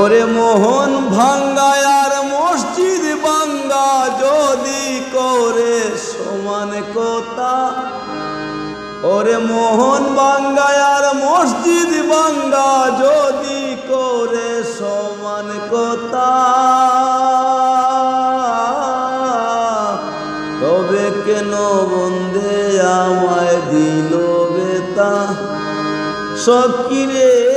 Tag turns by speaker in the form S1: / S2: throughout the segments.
S1: ওরে মোহন ভাঙ্গায় আর মসজিদ ভাঙ্গা যদি করে সমান কথা। ওরে মোহন বাঙ্গায় আর মসজিদ বাঙ্গা যদি করে সমান কথা। তবে কেন বন্দে আমায় দিল বেতা? সকিরে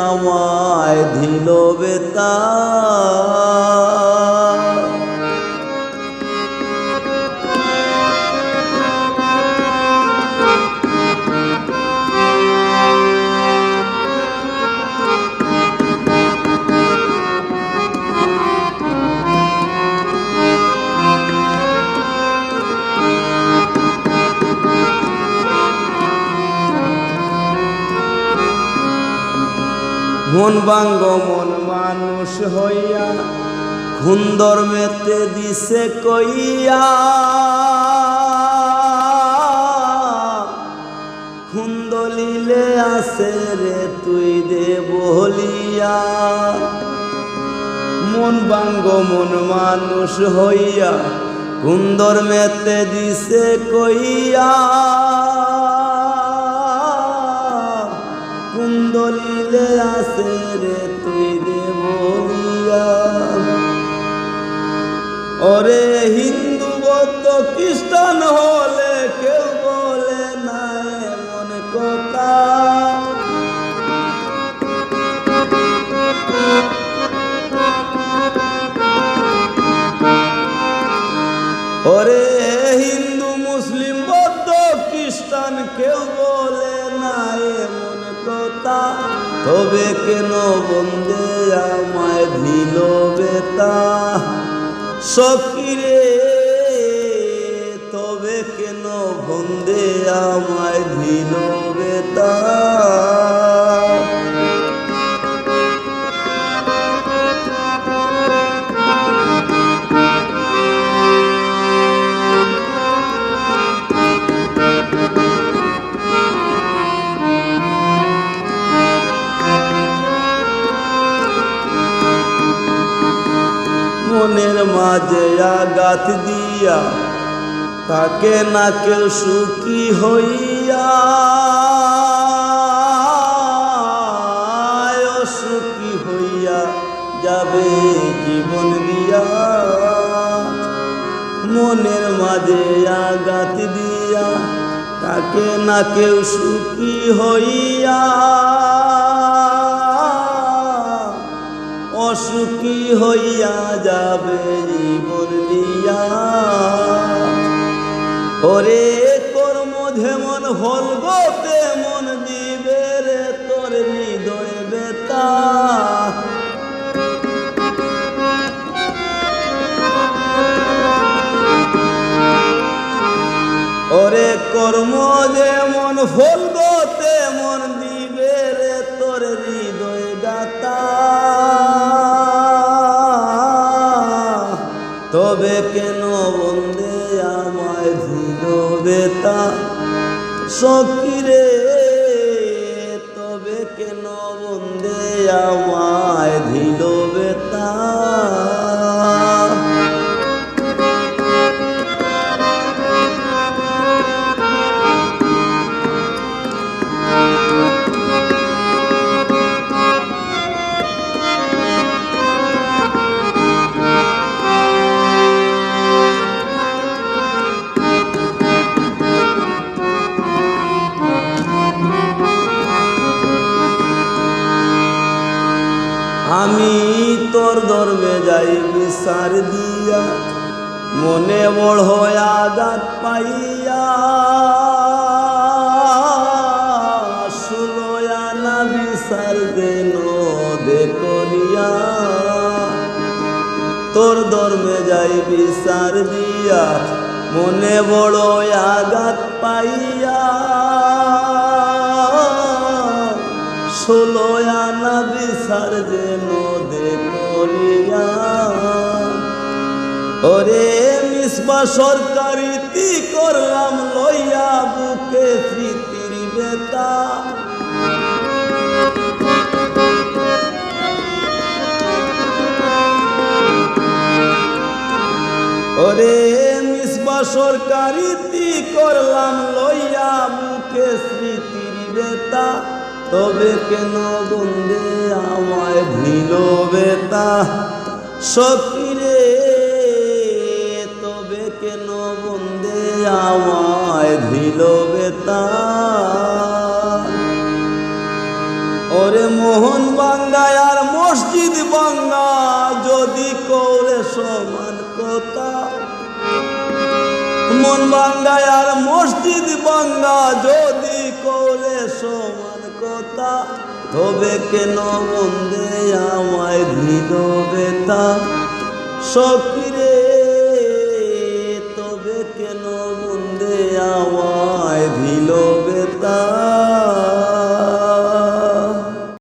S1: আমায় দিল বেতা মন বাঙ্গ মন মানুষ হইয়া সুন্দর মেতে দিছে কইয়া। খুন্দলিলে আছে রে তুই দে বলিয়া মন বাঙ্গ মন মানুষ হইয়া সুন্দর মেতে দিছে কইয়া। কুন্দলিলে আসে রে তুই দেবলিয়া ওরে হিন্দু বৌদ্ধ খ্রিস্টান হলে কেউ বলে না এমন কথা। ওরে হিন্দু মুসলিম বৌদ্ধ খ্রিস্টান কেউ বলে তবে কেন বন্দে আমায় দিল বেতা? সকিরে তবে কেন বন্দে আমায় দিল বেতা? মাঝে আঘাত দিয়া তাকে না কেউ সুখী হইয়া। সুখী হইয়া যাবে জীবন দিয়া। মনের মাঝে আঘাত দিয়া তাকে না কেউ সুখী হইয়া। অসুখী হইয়া যাবে যেমন হল গো, তেমন দিবে রে তোর হৃদয় বেতা ওরে কর্ম যেমন ফল গো, তেমন দিবে রে তোর হৃদয় গাতা তবে কেন বন্দে আমায় দিল বেতা? সকিরে তবে কেন বন্দে আমায় দিল বেতা? তোর যাই বিচার দিয়া, মনে বড় আঘাত পাইয়া। সুলয়া না বিচার দেন করিয়া। তোর ধর্মে যাই বিচার দিয়া, মনে বড় আঘাত পাইয়া। ষোলো আনা বিচার যেন দে করিয়া। ওরে মিসবা সরকারি তি করলাম লইয়া বুকে স্মৃতির বেতা? ওরে মিসবা সরকারি তি করলাম লইয়া বুকে স্মৃতির বেতা? তবে কেন বন্দে আমায় ভিল বেতা? সখী বেতা। ওরে মোহন আর মসজিদ বাঙ্গা, যদি কৌরে সমান কথা। মন আর মসজিদ বাঙ্গা, যদি সমান কথা। তবে কেন বন্দে আমায় ভিল বেতা? সকিরে